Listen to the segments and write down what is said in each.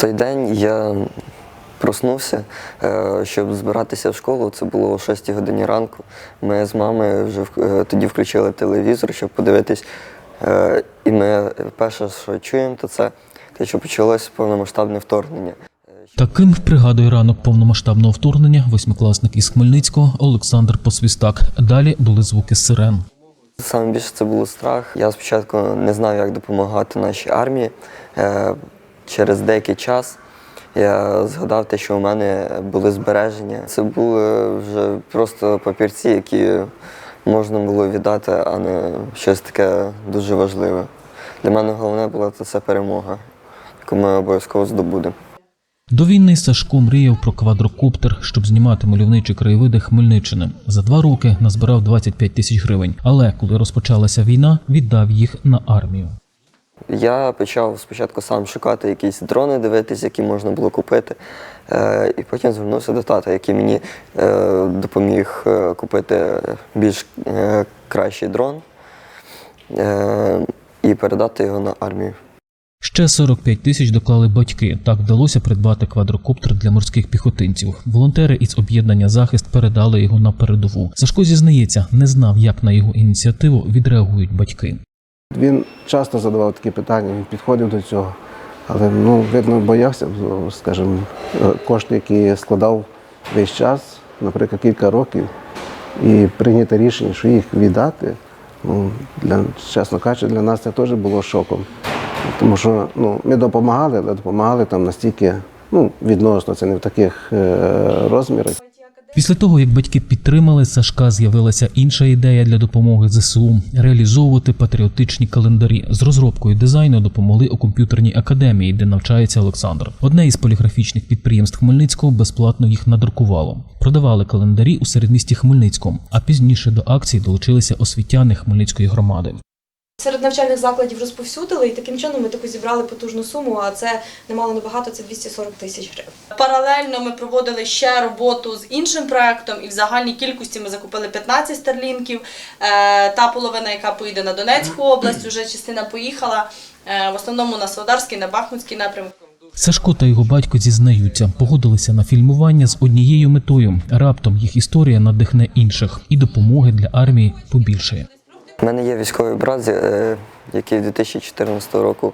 той день я проснувся, е, щоб збиратися в школу. Це було о 6 годині ранку. Ми з мамою вже е, тоді включили телевізор, щоб подивитись. Е, І ми перше, що чуємо, то це те, що почалось повномасштабне вторгнення. Таким пригадує ранок повномасштабного вторгнення восьмикласник із Хмельницького Олександр Посвістак. Далі були звуки сирен. Саме більше це було страх. Я спочатку не знав, як допомагати нашій армії. Через деякий час я згадав те, що у мене були збереження. Це були вже просто папірці, які можна було віддати, а не щось таке дуже важливе. Для мене головне була це перемога, яку ми обов'язково здобудемо. До війни Сашко мріяв про квадрокоптер, щоб знімати мальовничі краєвиди Хмельниччини. За два роки назбирав 25 тисяч гривень. Але коли розпочалася війна, віддав їх на армію. Я почав спочатку сам шукати якісь дрони, дивитись, які можна було купити. Е, і потім звернувся до тата, який мені е, допоміг е, купити більш кращий дрон і передати його на армію. Ще 45 тисяч доклали батьки. Так вдалося придбати квадрокоптер для морських піхотинців. Волонтери із об'єднання захист передали його на передову. Сашко зізнається, не знав, як на його ініціативу відреагують батьки. Він часто задавав такі питання, він підходив до цього, але ну, видно, боявся, скажімо, е, кошти, які складав весь час, наприклад, кілька років, і прийняти рішення, що їх віддати, ну, для, чесно кажучи, для нас це теж було шоком. Тому що ну, ми допомагали, але допомагали там настільки ну, відносно, це не в таких е, розмірах. Після того, як батьки підтримали, Сашка з'явилася інша ідея для допомоги ЗСУ реалізовувати патріотичні календарі. З розробкою дизайну допомогли у комп'ютерній академії, де навчається Олександр. Одне із поліграфічних підприємств Хмельницького безплатно їх надрукувало. Продавали календарі у середмісті Хмельницькому, а пізніше до акції долучилися освітяни Хмельницької громади. Серед навчальних закладів розповсюдили, і таким чином ми таку зібрали потужну суму, а це немало небагато, це 240 тисяч гривень. Паралельно ми проводили ще роботу з іншим проектом, і в загальній кількості ми закупили 15 старлінків. Е, Та половина, яка поїде на Донецьку область, вже частина поїхала. Е, В основному на Солодарський, на Бахмутський напрямок. Сашко та його батько зізнаються, погодилися на фільмування з однією метою. Раптом їх історія надихне інших, і допомоги для армії побільшає. У мене є військовий брат, е, який 2014 року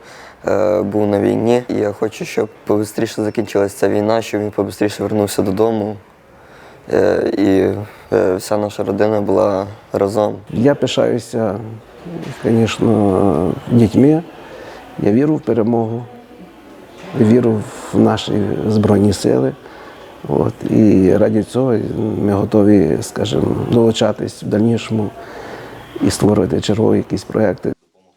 е, був на війні. І я хочу, щоб побистріше закінчилася ця війна, щоб він побистріше вернувся додому. е, І вся наша родина була разом. Я пишаюся, звісно, дітьми. Я вірю в перемогу, вірю в наші Збройні сили. От, і раді цього ми готові, скажімо, долучатись в дальнішому і створювати чергові якісь проекти.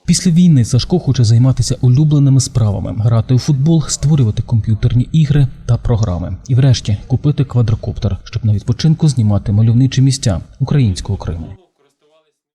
Після війни Сашко хоче займатися улюбленими справами, грати у футбол, створювати комп'ютерні ігри та програми. І врешті купити квадрокоптер, щоб на відпочинку знімати мальовничі місця українського Криму.